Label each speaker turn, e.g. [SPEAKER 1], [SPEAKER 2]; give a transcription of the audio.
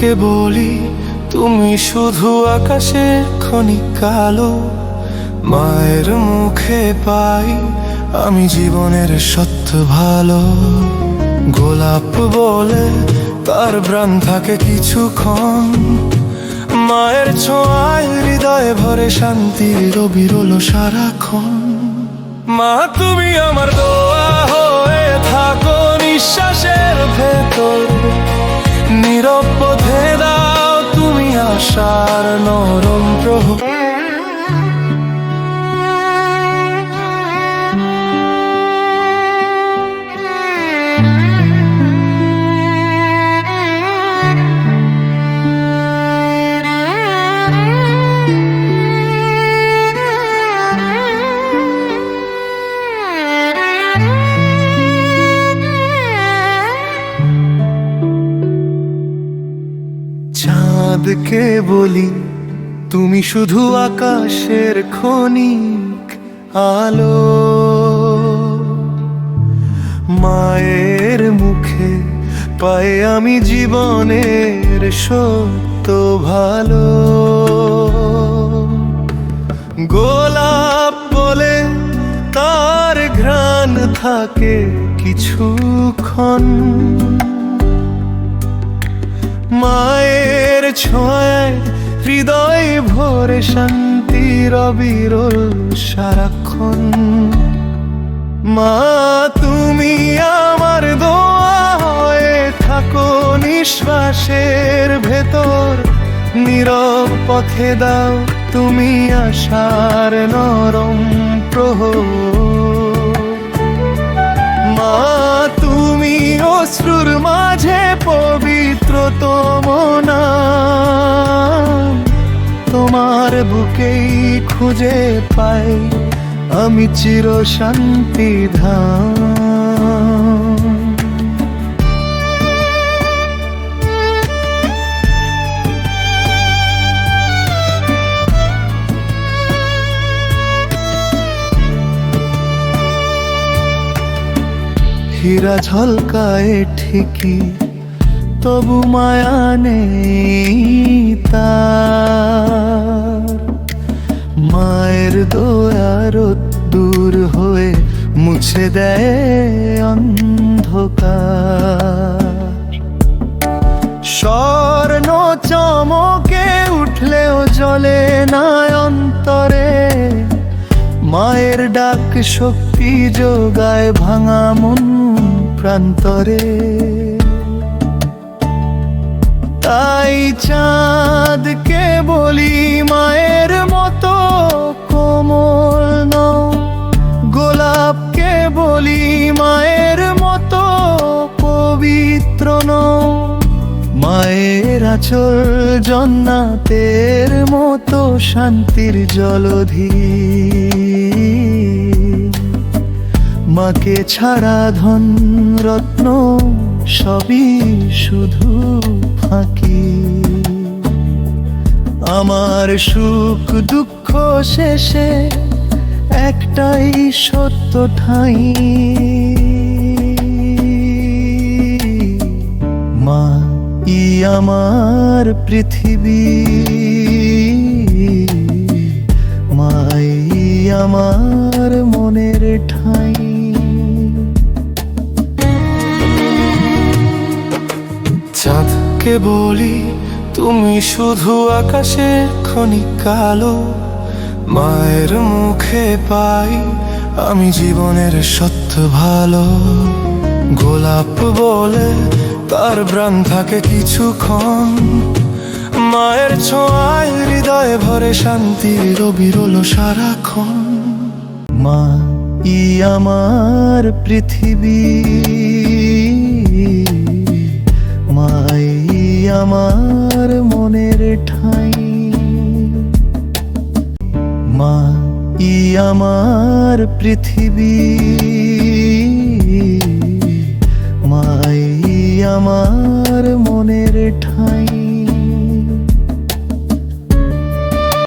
[SPEAKER 1] চাঁদকে বলি, তুমি শুধু আকাশের ক্ষণিক কালো। মায়ের মুখে পাই আমি জীবনের সত্য ভালো। গোলাপ বলে তার প্রাণ থাকে কিছুক্ষণ। মায়ের ছোঁয়ায় হৃদয়ে ভরে শান্তির বিরল সারাক্ষণ। মা, তুমি আমার দোয়া হয়ে থাকো নিঃশ্বাসের ভেতর। নীরব পথে দাও তুমি আশার নরম প্রহ। চাঁদকে বলি, তুমি শুধু আকাশের ক্ষণিক আলো। মায়ের মুখে পাই আমি জীবনের সত্য ভালো। গোলাপ বলে তার ঘ্রাণ থাকে কিছুক্ষণ। মায়ের ছোঁয়ায় হৃদয় ভরে শান্তির অবিরল সারাক্ষণ। মা, তুমি আমার দোয়া হয়ে থাকো নিঃশ্বাসের ভেতর। নীরব পথে দাও, তুমি আশার নরম বুকেই খুঁজে পাই আমি চির শান্তি ধাম। হীরা ঝলকায় ঠিকই তবু মায়া নেই। দেয় অন্ধকার। স্বর্ণ চমকে উঠলেও জলে না অন্তরে। মায়ের ডাক শক্তি যোগায় ভাঙা মন প্রান্তরে। তাই চাঁদকে বলি মায়ের আচল জন্নাতের মতো শান্তির জলধি। মাকে ছাড়া ধন রত্ন সবই শুধু ফাঁকি। আমার সুখ দুঃখ শেষে একটাই সত্য ঠাঁই। আমার পৃথিবী। মাই আমার মনের ঠাঁই। চাঁদকে বলি তুমি শুধু আকাশে ক্ষণিক কালো। মায়ের মুখে পাই আমি জীবনের সত্য ভালো। গোলাপ বলে তার প্রাণ থাকে কিছুক্ষণ। মায়ের ছোঁয়ায় হৃদয়ে ভরে শান্তির বিরল সারাক্ষণ। মা, ই আমার পৃথিবী। মাই আমার মনের ঠাঁই। মা, ই আমার পৃথিবী।